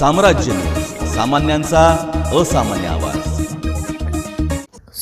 साम्राज्य. सामान्यांचा असामान्य आवाज.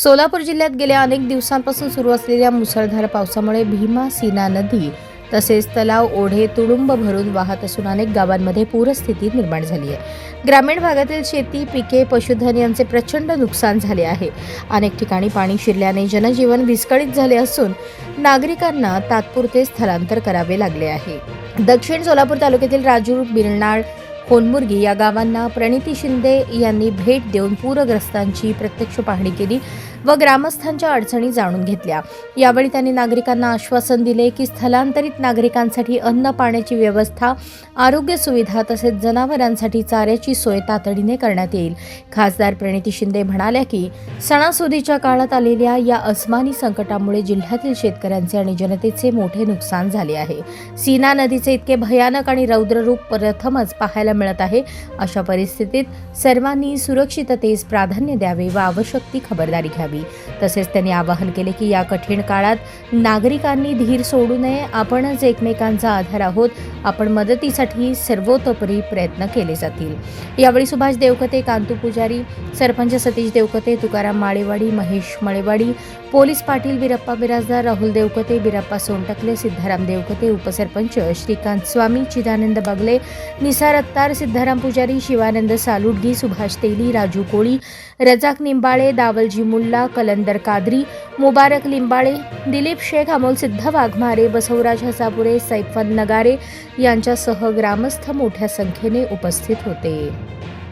सोलापूर जिल्ह्यात गेल्या अनेक दिवसांपासून सुरू असलेल्या मुसळधार पावसामुळे भीमा सीना नदी तसेच तलाव ओढे तुडुंब भरून वाहत असून अनेक गावांमध्ये पूरस्थिती निर्माण झाली आहे. ग्रामीण भागातील शेती पिके पशुधन यांचे प्रचंड नुकसान झाले आहे. अनेक ठिकाणी पाणी शिरल्याने जनजीवन विस्कळीत झाले असून नागरिकांना तात्पुरते स्थलांतर करावे लागले आहे. दक्षिण सोलापूर तालुक्यातील राजूर बिरनाळ होनमुर्गी या गावांना प्रणिती शिंदे यांनी भेट देऊन पूरग्रस्तांची प्रत्यक्ष पाहणी केली. व ग्रामस्थांच्या अडचणी जाणून घेतल्या. यावेळी त्यांनी नागरिकांना आश्वासन दिले की स्थलांतरित नागरिकांसाठी अन्न पाण्याची व्यवस्था आरोग्य सुविधा तसेच जनावरांसाठी चाऱ्याची सोय तातडीने करण्यात येईल. खासदार प्रणिती शिंदे म्हणाल्या की सणासुदीच्या काळात आलेल्या या अस्मानी संकटामुळे जिल्ह्यातील शेतकऱ्यांचे आणि जनतेचे मोठे नुकसान झाले आहे. सीना नदीचे इतके भयानक आणि रौद्ररूप प्रथमच पाहायला मिळत आहे. अशा परिस्थितीत सर्वांनी सुरक्षिततेस प्राधान्य द्यावे व आवश्यक ती खबरदारी घ्यावी. तसेच त्यांनी आवाहन केले की या कठीण काळात नागरिकांनी धीर सोडू नये. आपणच एकमेकांचा आधार आहोत. आपण मदतीसाठी सर्वतोपरी प्रयत्न केले जातील. यावेळी सुभाष देवकते कांतू पुजारी सरपंच सतीश देवकते तुकाराम माळेवाडी महेश मळेवाडी पोलीस पाटील बिरप्पा बिराजदार राहुल देवकते बिरप्पा सोनटकले सिद्धाराम देवकते उपसरपंच श्रीकांत स्वामी चिदानंद बगले निसार अत्तार सिद्धाराम पुजारी शिवानंद सालुडगी सुभाष तेली राजू कोळी रजाक निंबाळे दावलजी मुल्ला कलंदर कादरी मुबारक लिंबाळे दिलीप शेख अमोल सिद्ध वाघमारे बसवराज हसापुरे सैफन नगारे यांच्यासह ग्रामस्थ मोठ्या संख्येने उपस्थित होते.